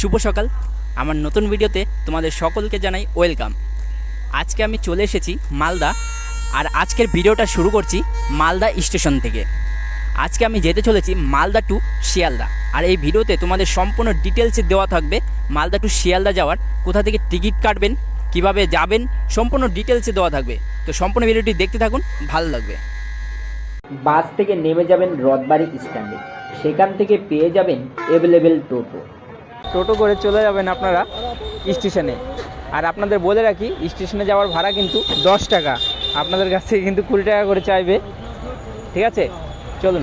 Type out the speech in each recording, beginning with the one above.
শুভ সকাল। আমার নতুন ভিডিওতে তোমাদের সকলকে জানাই ওয়েলকাম। আজকে আমি চলে এসেছি মালদা, আর আজকের ভিডিওটা শুরু করছি মালদা স্টেশন থেকে। আজকে আমি যেতে চলেছি মালদা টু শিয়ালদা, আর এই ভিডিওতে তোমাদের সম্পূর্ণ ডিটেলসে দেওয়া থাকবে মালদা টু শিয়ালদা যাওয়ার, কোথা থেকে টিকিট কাটবেন, কীভাবে যাবেন, সম্পূর্ণ ডিটেলসে দেওয়া থাকবে। তো সম্পূর্ণ ভিডিওটি দেখতে থাকুন, ভালো লাগবে। বাস থেকে নেমে যাবেন রথবাড়ি স্ট্যান্ডে, সেখান থেকে পেয়ে যাবেন অ্যাভেলেবেল টোটো। টোটো করে চলে যাবেন আপনারা স্টেশনে। আর আপনাদের বলে রাখি, স্টেশনে যাওয়ার ভাড়া কিন্তু দশ টাকা। আপনাদের কাছ থেকে কিন্তু কুড়ি টাকা করে চাইবে। ঠিক আছে? চলুন।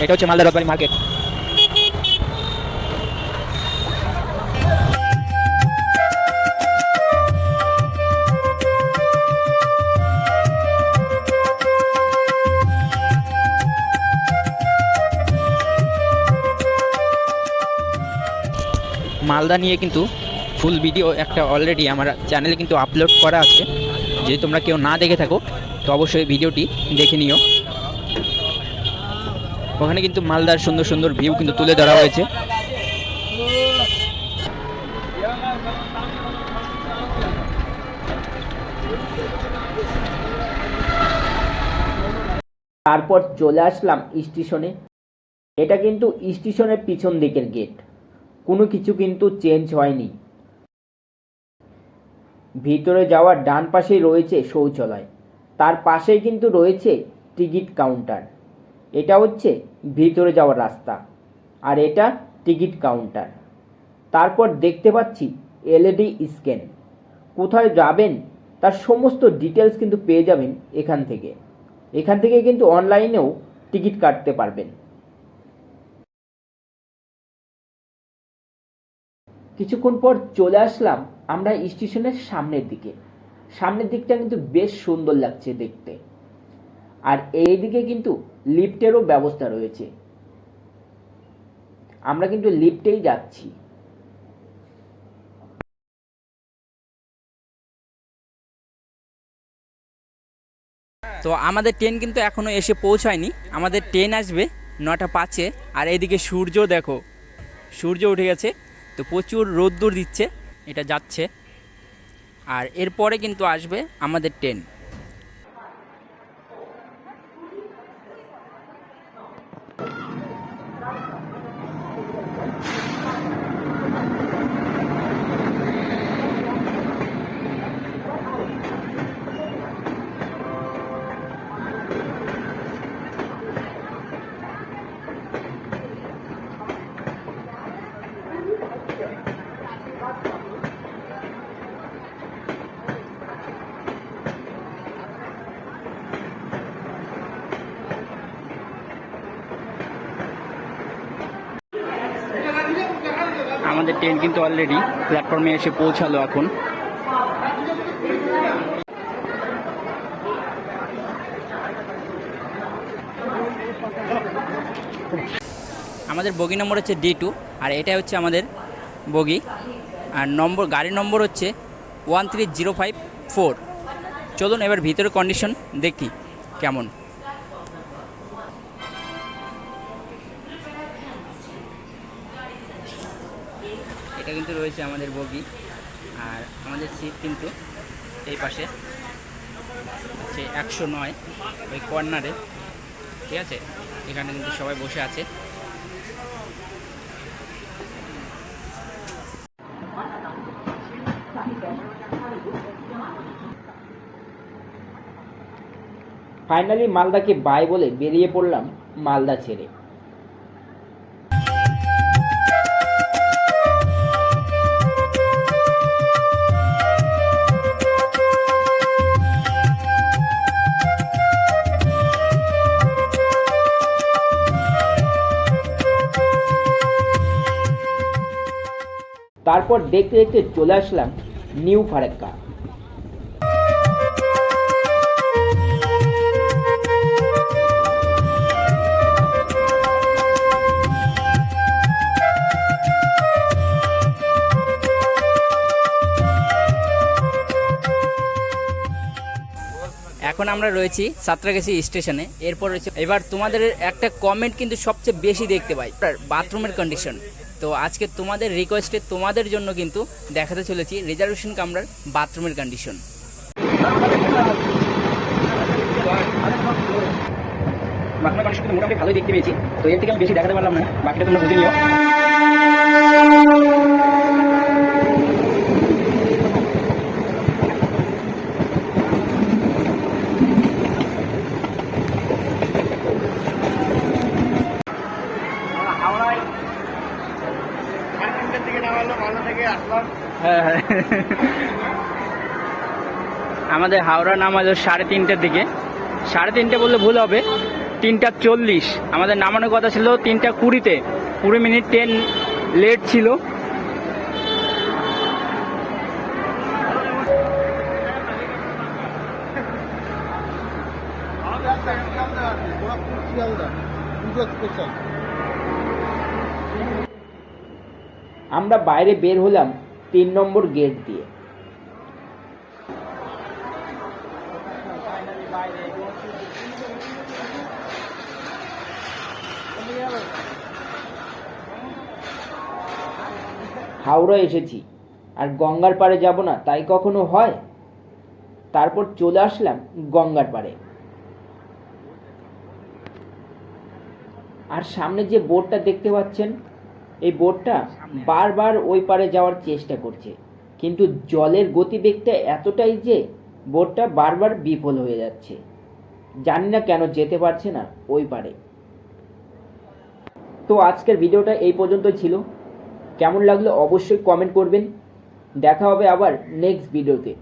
এটা হচ্ছে- মালদা রথবাড়ি মার্কেট। মালদা নিয়ে কিন্তু ফুল ভিডিও একটা অলরেডি আমার চ্যানেলে কিন্তু আপলোড করা আছে। যদি তোমরা কেউ না দেখে থাকো, তো অবশ্যই ভিডিওটি দেখে নিও। ওখানে কিন্তু মালদার সুন্দর সুন্দর ভিউ কিন্তু তুলে ধরা হয়েছে। তারপর চলে আসলাম স্টেশনে। এটা কিন্তু স্টেশনের পিছন দিকের গেট কোনো কিছু কিন্তু চেঞ্জ হয়নি। ভিতরে যাওয়ার ডান পাশেই রয়েছে শৌচালয়। তার পাশেই কিন্তু রয়েছে টিকিট কাউন্টার এটা হচ্ছে ভিতরে যাওয়ার রাস্তা, আর এটা টিকিট কাউন্টার তারপর দেখতে পাচ্ছি এলইডি স্ক্যান। কোথায় যাবেন, তার সমস্ত ডিটেলস কিন্তু পেয়ে যাবেন এখান থেকে। এখান থেকে কিন্তু অনলাইনেও টিকিট কাটতে পারবেন। কিছুক্ষণ পর চলে আসলাম আমরা স্টেশনের সামনের দিকে। সামনের দিকটা কিন্তু বেশ সুন্দর লাগছে দেখতে। আর এই দিকে কিন্তু লিফটেরও ব্যবস্থা রয়েছে। আমরা কিন্তু লিফটেই যাচ্ছি। তো আমাদের ট্রেন কিন্তু এখনও এসে পৌঁছায়নি। আমাদের ট্রেন আসবে নটা পাঁচে। আর এদিকে সূর্য দেখো। সূর্য উঠে গেছে। তো প্রচুর রোদ্দুর দিচ্ছে এটা যাচ্ছে। আর এরপরে কিন্তু আসবে আমাদের ট্রেন। আমাদের ট্রেন কিন্তু অলরেডি প্ল্যাটফর্মে এসে পৌঁছালো এখন। আমাদের বগি নম্বর হচ্ছে ডি টু আর এটা হচ্ছে আমাদের বগি। আর নম্বর, গাড়ির নম্বর হচ্ছে one three zero five four. চলুন এবার ভিতরে কন্ডিশন দেখি কেমন। এটা কিন্তু রয়েছে আমাদের বগি আর আমাদের সিট কিন্তু এই পাশে হচ্ছে একশো নয় ওই কর্নারে ঠিক আছে? এখানে কিন্তু সবাই বসে আছে। ফাইনালি মালদাকে বাই বলে বেরিয়ে পড়লাম মালদা ছেড়ে। তারপর দেখতে দেখতে চলে আসলাম নিউ ফারাক্কা। আমরা রয়েছি সাঁতরাগাছি স্টেশনে। এরপর রয়েছে এবার তোমাদের একটা কমেন্ট কিন্তু সবচেয়ে বেশি দেখতে পাই বাথরুমের কন্ডিশন তো আজকে তোমাদের রিকোয়েস্টে তোমাদের জন্য কিন্তু দেখাতে চলেছি রিজার্ভেশন কামরার বাথরুমের কন্ডিশন বাথরুমের কন্ডিশন মোটামুটি ভালোই দেখতে পেয়েছি। তো এর থেকে আমি বেশি দেখাতে পারলাম না, বাকিটা তোমরা বুঝে নিও। হ্যাঁ হ্যাঁ। আমাদের হাওড়া নামালো সাড়ে তিনটের দিকে। সাড়ে তিনটে বললে ভুল হবে। তিনটা চল্লিশ। আমাদের নামানোর কথা ছিল তিনটা কুড়িতে। কুড়ি মিনিট ট্রেন লেট ছিল। আমরা বাইরে বের হলাম তিন নম্বর গেট দিয়ে। হাওড়া এসেছি। আর গঙ্গার পাড়ে যাব না, তাই কখনো হয়? তারপর চলে আসলাম গঙ্গার পাড়ে। আর সামনে যে বোর্ডটা দেখতে পাচ্ছেন এই বোটটা বারবার ওই পারে যাওয়ার চেষ্টা করছে। কিন্তু জলের গতিবেগটা এতটাই যে বোটটা বারবার বিফল হয়ে যাচ্ছে। জানি না কেন যেতে পারছে না ওই পারে। তো আজকের ভিডিওটা এই পর্যন্তই ছিল। কেমন লাগল অবশ্যই কমেন্ট করবেন। দেখা হবে আবার নেক্সট ভিডিওতে